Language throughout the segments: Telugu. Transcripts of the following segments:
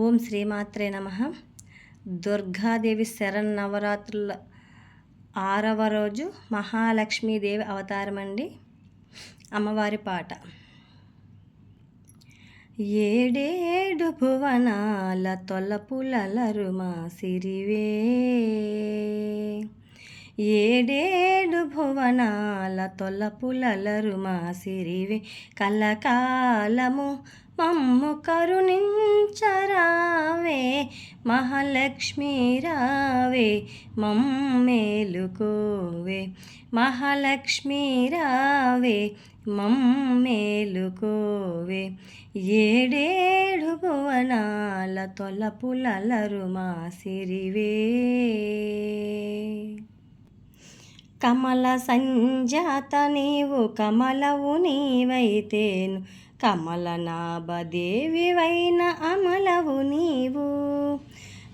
ఓం శ్రీమాత్రే నమ. దుర్గాదేవి శరణ్ నవరాత్రుల ఆరవ రోజు మహాలక్ష్మీదేవి అవతారం అండి అమ్మవారి పాట. ఏడేడు భువనాల తొలపులలరుమా సిరివే ఏడేడు భువనాల తొలపులలరు మా సిరివి కలకాలము. మమ్ము కరుణించరావే మహాలక్ష్మి రావే మమ్మేలుకోవే. మహాలక్ష్మి రావే మమ్మేలుకోవే. ఏడేడు భువనాల తొలపులలరు మా సిరివే. కమల సంజాత నీవు కమలవు నీవైతేను. కమల నాభదేవివైన అమలవు నీవు.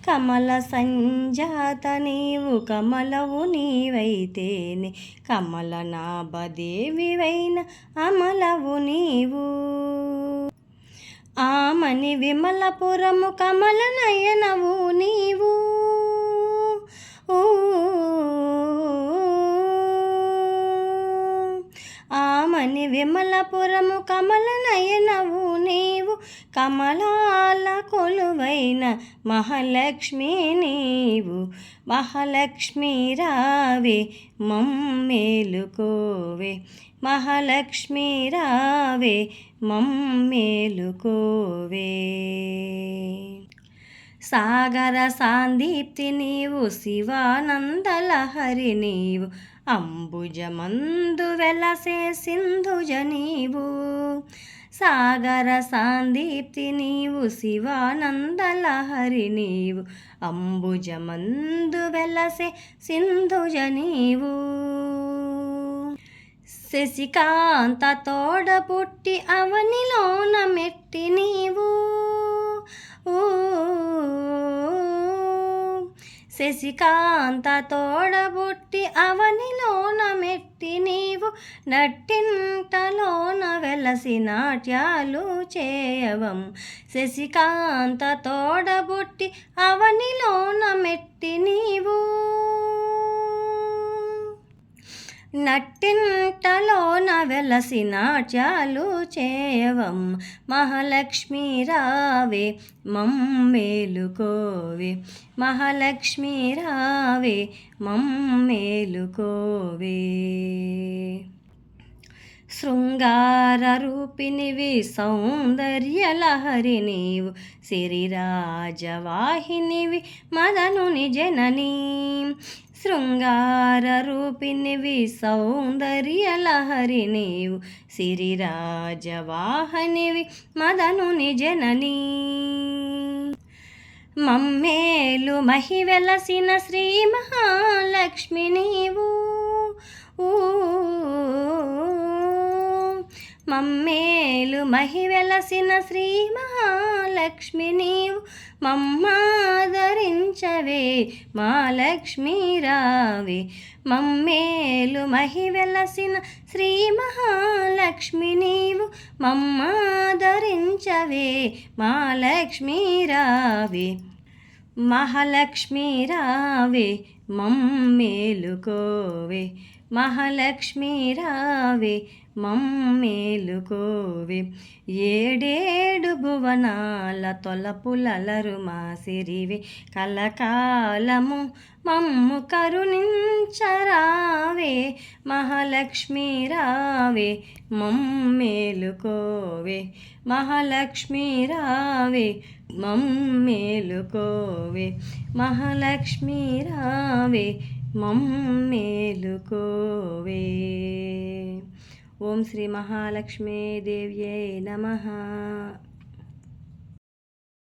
కమల సంజాత నీవు కమలవు నీవైతేనే. కమల నాభదేవివైన అమలవు నీవు. ఆమని విమలపురము కమల నయనవు నీవు. ఓ ఆమని విమలపురము కమల నయనవు నీవు కమలాల కొలువైన మహాలక్ష్మి నీవు. మహాలక్ష్మి రావే మమ్మేలుకోవే. మహాలక్ష్మి రావే మమ్మేలుకోవే. సాగర సాందీప్తి నీవు శివానందలహరి నీవు అంబుజమందు వెలసే సింధుజ నీవు. సాగర సాందీప్తి నీవు శివానందలహరి నీవు అంబుజమందు వెలసే సింధుజ నీవు. శశికాంత తోడ పుట్టి అవనిలోన మెట్టి నీవు. శశికాంత తోడబుట్టి అవనిలోన మెట్టి నీవు నట్టింటలోన వెలసి నాట్యాలు చేయవం. శశికాంత తోడబుట్టి అవనిలోన మెట్టి నీవు నట్టింటలోన వెలసి నాట్యాలు చేయవం మహాలక్ష్మి రావే మమ్మేలుకోవే. మహాలక్ష్మి రావే మమ్మేలుకోవే. శృంగార రూపినివి సౌందర్యలహరి నీవు సిరిరాజవాహినివి మదనుని జననీ. శృంగార రూపినివి సౌందర్యలహరి నీవు సిరిరాజవాహనివి మదనుని జననీ. మమ్మేలు మహి వెలసిన శ్రీ మహాలక్ష్మి నీవు మమ్మేలు మహి వెలసిన శ్రీ మహాలక్ష్మి నీవు మమ్మాదరించవే మా లక్ష్మీ రావే. మమ్మేలు మహి వెలసిన శ్రీ మహాలక్ష్మి నీవు మమ్మాదరించవే మా లక్ష్మీ రావే. మహాలక్ష్మి రావే మమ్మేలుకోవే మహాలక్ష్మి రావే మమ్మేలుకోవే ఏడేడు భువనాల తొలపులలరు మా సిరివే కలకాలము మమ్ము కరుణించరావే మహాలక్ష్మి రావే మమ్మేలుకోవే మహాలక్ష్మి రావే మమ్మేలుకోవే మహాలక్ష్మి రావే మమ్మేలుకోవే. ఓం శ్రీ మహాలక్ష్మీ దేవ్యై నమ.